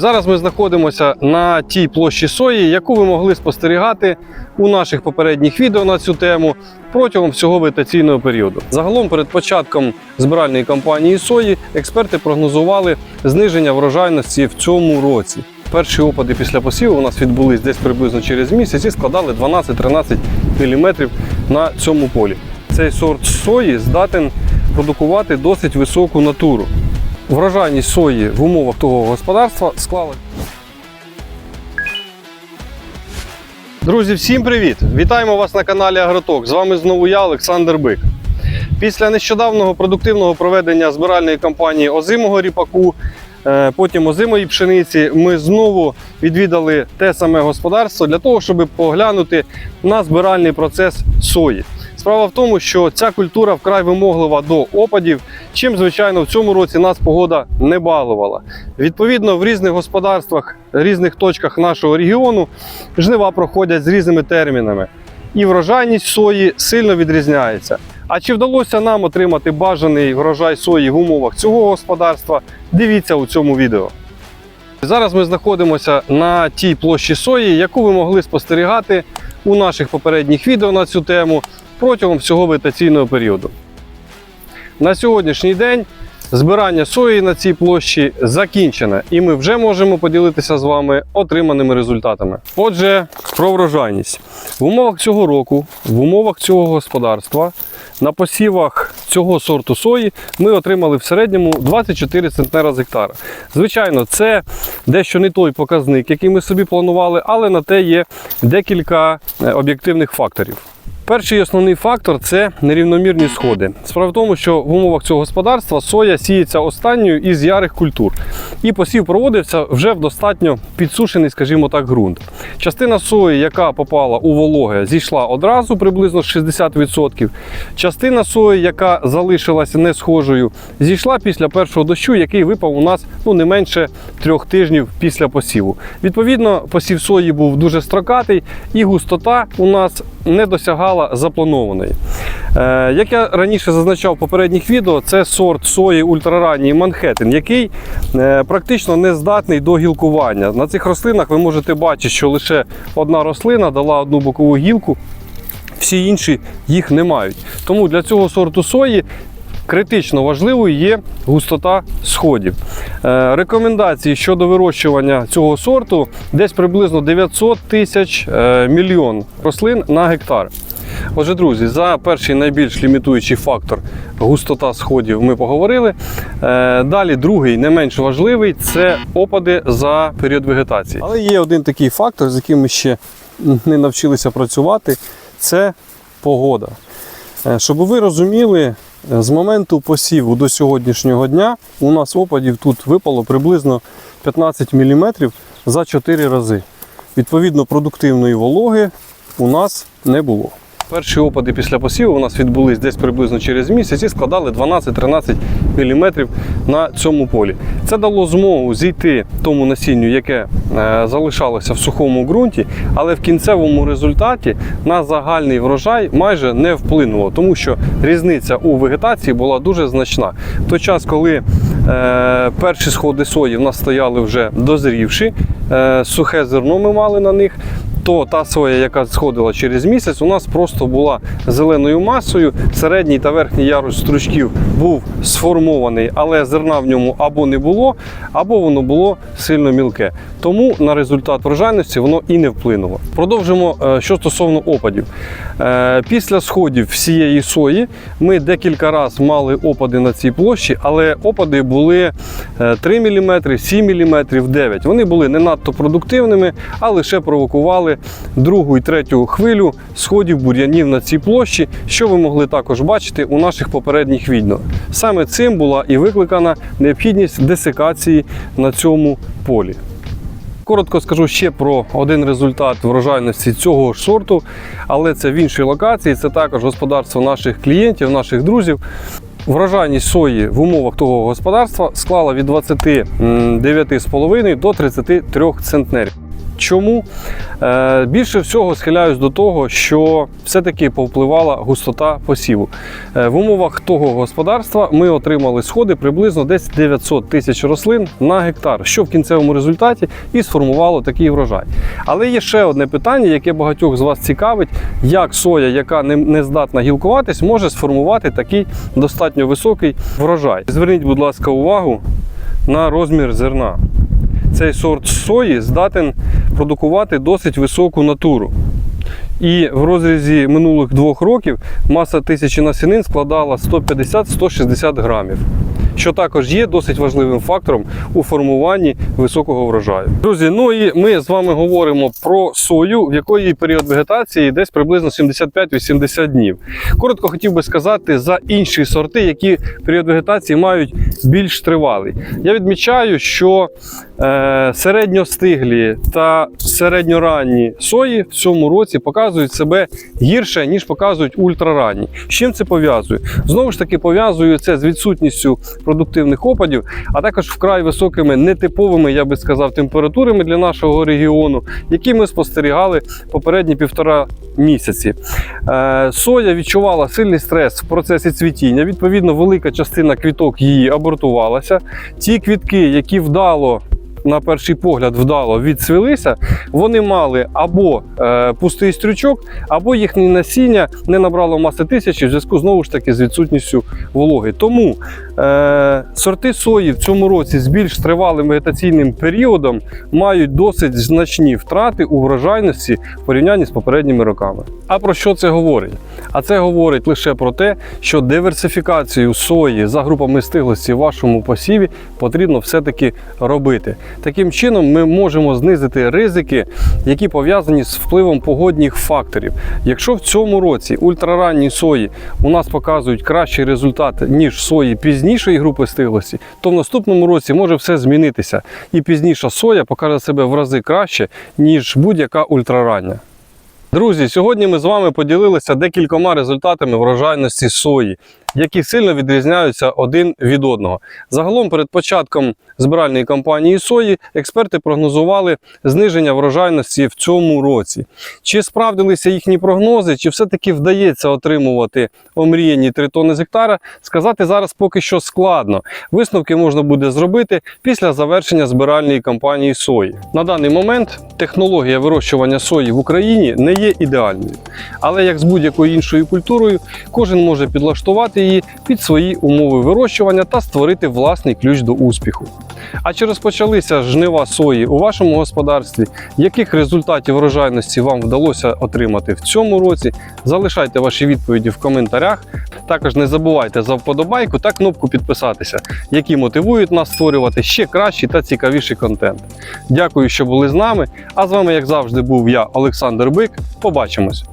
Зараз ми знаходимося на тій площі сої, яку ви могли спостерігати у наших попередніх відео на цю тему протягом всього вегетаційного періоду. Загалом перед початком збиральної кампанії сої експерти прогнозували зниження врожайності в цьому році. Перші опади після посіву у нас відбулись десь приблизно через місяць і складали 12-13 мм на цьому полі. Цей сорт сої здатен продукувати досить високу натуру. Врожайність сої в умовах того господарства склала. Друзі, всім привіт! Вітаємо вас на каналі Агроток. З вами знову я, Олександр Бик. Після нещодавнього продуктивного проведення збиральної кампанії озимого ріпаку, е, потім озимої пшениці, ми знову відвідали те саме господарство для того, щоб поглянути на збиральний процес сої. Справа в тому, що ця культура вкрай вимоглива до опадів, чим, звичайно, в цьому році нас погода не балувала. Відповідно, в різних господарствах, різних точках нашого регіону жнива проходять з різними термінами. І врожайність сої сильно відрізняється. А чи вдалося нам отримати бажаний врожай сої в умовах цього господарства? Дивіться у цьому відео. Зараз ми знаходимося на тій площі сої, яку ви могли спостерігати у наших попередніх відео на цю тему протягом всього вегетаційного періоду. На сьогоднішній день збирання сої на цій площі закінчене, і ми вже можемо поділитися з вами отриманими результатами. Отже, про врожайність. В умовах цього року, в умовах цього господарства, на посівах цього сорту сої ми отримали в середньому 24 центнера з гектара. Звичайно, це дещо не той показник, який ми собі планували, але на те є декілька е, об'єктивних факторів. Перший основний фактор це нерівномірні сходи. Справа в тому, що в умовах цього господарства соя сіється останньою із ярих культур. І посів проводився вже в достатньо підсушений, скажімо так, ґрунт. Частина сої, яка попала у вологе, зійшла одразу приблизно 60%. Частина сої, яка залишилася не схожою, зійшла після першого дощу, який випав у нас ну, не менше трьох тижнів після посіву. Відповідно, посів сої був дуже строкатий, і густота у нас не досягала запланованої. Е, як я раніше зазначав в попередніх відео, це сорт сої ультраранній Манхеттен, який е, практично не здатний до гілкування. На цих рослинах ви можете бачити, що лише одна рослина дала одну бокову гілку, всі інші їх не мають. Тому для цього сорту сої критично важливою є густота сходів. Е, Рекомендації щодо вирощування цього сорту десь приблизно 900 тисяч е, мільйон рослин на гектар. Отже, друзі, за перший найбільш лімітуючий фактор густота сходів ми поговорили. Е, Далі другий, не менш важливий, це опади за період вегетації. Але є один такий фактор, з яким ми ще не навчилися працювати, це погода. Щоб ви розуміли, з моменту посіву до сьогоднішнього дня у нас опадів тут випало приблизно 15 мм за 4 рази. Відповідно, продуктивної вологи у нас не було. Перші опади після посіву у нас відбулись десь приблизно через місяць і складали 12-13 мм на цьому полі. Це дало змогу зійти тому насінню, яке е, залишалося в сухому ґрунті, але в кінцевому результаті на загальний врожай майже не вплинуло, тому що різниця у вегетації була дуже значна. В той час, коли е, перші сходи сої в нас стояли вже дозрівші, е, сухе зерно ми мали на них то та соя, яка сходила через місяць, у нас просто була зеленою масою. Середній та верхній ярус стручків був сформований, але зерна в ньому або не було, або воно було сильно мілке. Тому на результат врожайності воно і не вплинуло. Продовжимо, е, що стосовно опадів. Е, Після сходів всієї сої ми декілька разів мали опади на цій площі, але опади були е, 3 мм, 7 мм, 9 Вони були не надто продуктивними, а лише провокували другу і третю хвилю сходів бур'янів на цій площі, що ви могли також бачити у наших попередніх відео. Саме цим була і викликана необхідність десикації на цьому полі. Коротко скажу ще про один результат врожайності цього ж сорту, але це в іншій локації. Це також господарство наших клієнтів, наших друзів. Врожайність сої в умовах того господарства склала від 29,5 до 33 центнерів. Чому? Е, більше всього схиляюсь до того, що все-таки повпливала густота посіву. Е, в умовах того господарства ми отримали сходи приблизно десь 900 тисяч рослин на гектар, що в кінцевому результаті і сформувало такий врожай. Але є ще одне питання, яке багатьох з вас цікавить: як соя, яка не, не здатна гілкуватись, може сформувати такий достатньо високий врожай. Зверніть, будь ласка, увагу на розмір зерна. Цей сорт сої здатен продукувати досить високу натуру. І в розрізі минулих двох років маса тисячі насінин складала 150-160 грамів, що також є досить важливим фактором у формуванні високого врожаю. Друзі, ну і ми з вами говоримо про сою, в якої період вегетації десь приблизно 75-80 днів. Коротко хотів би сказати за інші сорти, які період вегетації мають більш тривалий. Я відмічаю, що е, середньостиглі та середньоранні сої в цьому році показують себе гірше, ніж показують ультраранні. З чим це пов'язую? Знову ж таки, пов'язую це з відсутністю продуктивних опадів, а також вкрай високими нетиповими, я би сказав, температурами для нашого регіону, які ми спостерігали попередні півтора місяці. Е, Соя відчувала сильний стрес в процесі цвітіння. Відповідно, велика частина квіток її абортувалася. Ті квітки, які вдало. На перший погляд вдало відцвілися, вони мали або е, пустий стрючок, або їхнє насіння не набрало маси тисячі в зв'язку знову ж таки з відсутністю вологи. Тому е, сорти сої в цьому році з більш тривалим вегетаційним періодом мають досить значні втрати у врожайності в порівнянні з попередніми роками. А про що це говорить? А це говорить лише про те, що диверсифікацію сої за групами стиглості в вашому посіві потрібно все-таки робити. Таким чином, ми можемо знизити ризики, які пов'язані з впливом погодних факторів. Якщо в цьому році ультраранні сої у нас показують кращий результат, ніж сої пізнішої групи стиглості, то в наступному році може все змінитися. І пізніша соя покаже себе в рази краще, ніж будь-яка ультрарання. Друзі, сьогодні ми з вами поділилися декількома результатами врожайності сої, які сильно відрізняються один від одного. Загалом, перед початком збиральної кампанії сої, експерти прогнозували зниження врожайності в цьому році. Чи справдилися їхні прогнози, чи все-таки вдається отримувати омріяні 3 тонни з гектара, сказати зараз поки що складно. Висновки можна буде зробити після завершення збиральної кампанії сої. На даний момент технологія вирощування сої в Україні не є ідеальною. Але як з будь-якою іншою культурою, кожен може підлаштувати її під свої умови вирощування та створити власний ключ до успіху. А чи розпочалися жнива сої у вашому господарстві? Яких результатів врожайності вам вдалося отримати в цьому році? Залишайте ваші відповіді в коментарях. Також не забувайте за вподобайку та кнопку підписатися, які мотивують нас створювати ще кращий та цікавіший контент. Дякую, що були з нами. А з вами, як завжди, був я, Олександр Бик. Побачимось!